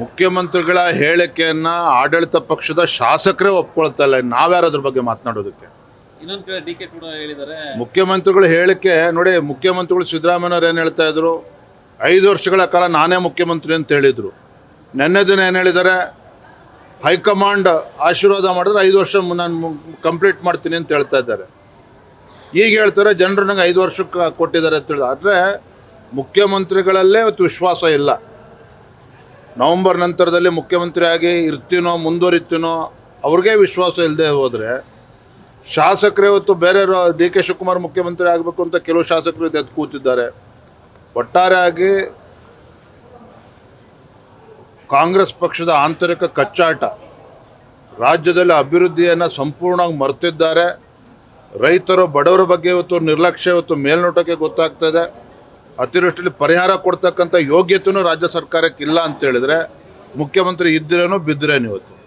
ಮುಖ್ಯಮಂತ್ರಿಗಳ ಹೇಳಿಕೆಯನ್ನ ಆಡಳಿತ ಪಕ್ಷದ ಶಾಸಕರೇ ಒಪ್ಕೊಳ್ತಾ ಇಲ್ಲ. ನಾವ್ಯಾರು ಅದ್ರ ಬಗ್ಗೆ ಮಾತನಾಡೋದಕ್ಕೆ? ಇನ್ನೊಂದು ಕಡೆ ಡಿ ಕೆ ಕೂಡ ಹೇಳಿದ್ದಾರೆ. ಮುಖ್ಯಮಂತ್ರಿಗಳ ಹೇಳಿಕೆ ನೋಡಿ ಮುಖ್ಯಮಂತ್ರಿಗಳು ಸಿದ್ದರಾಮಯ್ಯವ್ರು ಏನು ಹೇಳ್ತಾ ಇದ್ರು? ಐದು ವರ್ಷಗಳ ಕಾಲ ನಾನೇ ಮುಖ್ಯಮಂತ್ರಿ ಅಂತ ಹೇಳಿದರು. ನಿನ್ನೆ ದಿನ ಏನು ಹೇಳಿದ್ದಾರೆ? ಹೈಕಮಾಂಡ್ ಆಶೀರ್ವಾದ ಮಾಡಿದ್ರೆ ಐದು ವರ್ಷ ನಾನು ಕಂಪ್ಲೀಟ್ ಮಾಡ್ತೀನಿ ಅಂತ ಹೇಳ್ತಾ ಇದ್ದಾರೆ. ಈಗ ಹೇಳ್ತಾರೆ ಜನರು ನಂಗೆ ಐದು ವರ್ಷಕ್ಕೆ ಕೊಟ್ಟಿದ್ದಾರೆ ಅಂತ ಹೇಳಿದ್ರೆ. ಆದರೆ ಮುಖ್ಯಮಂತ್ರಿಗಳಲ್ಲೇ ಇವತ್ತು ವಿಶ್ವಾಸ ಇಲ್ಲ. ನವಂಬರ್ ನಂತರದಲ್ಲಿ ಮುಖ್ಯಮಂತ್ರಿಯಾಗಿ ಇರ್ತೀನೋ, ಮುಂದುವರಿತೀನೋ, ಅವ್ರಿಗೇ ವಿಶ್ವಾಸ ಇಲ್ಲದೆ ಹೋದರೆ ಶಾಸಕರೇ ಇವತ್ತು ಬೇರೆ ಡಿ ಕೆ ಶಿವಕುಮಾರ್ ಮುಖ್ಯಮಂತ್ರಿ ಆಗಬೇಕು ಅಂತ ಕೆಲವು ಶಾಸಕರು ಎದ್ದು ಕೂತಿದ್ದಾರೆ. ಒಟ್ಟಾರೆಯಾಗಿ ಕಾಂಗ್ರೆಸ್ ಪಕ್ಷದ ಆಂತರಿಕ ಕಚ್ಚಾಟ, ರಾಜ್ಯದಲ್ಲಿ ಅಭಿವೃದ್ಧಿಯನ್ನು ಸಂಪೂರ್ಣವಾಗಿ ಮರೆತಿದ್ದಾರೆ. ರೈತರು, ಬಡವರ ಬಗ್ಗೆ ಇವತ್ತು ನಿರ್ಲಕ್ಷ್ಯ ಇವತ್ತು ಮೇಲ್ನೋಟಕ್ಕೆ ಗೊತ್ತಾಗ್ತದೆ ಅತಿವೃಷ್ಟಿಯಲ್ಲಿ ಪರಿಹಾರ ಕೊಡ್ತಕ್ಕಂಥ ಯೋಗ್ಯತೆಯೂ ರಾಜ್ಯ ಸರ್ಕಾರಕ್ಕೆ ಇಲ್ಲ ಅಂತ ಹೇಳಿದ್ರೆ ಮುಖ್ಯಮಂತ್ರಿ ಇದ್ದಿರೇನು ಬಿದ್ದಿರೇನು ಇವತ್ತು.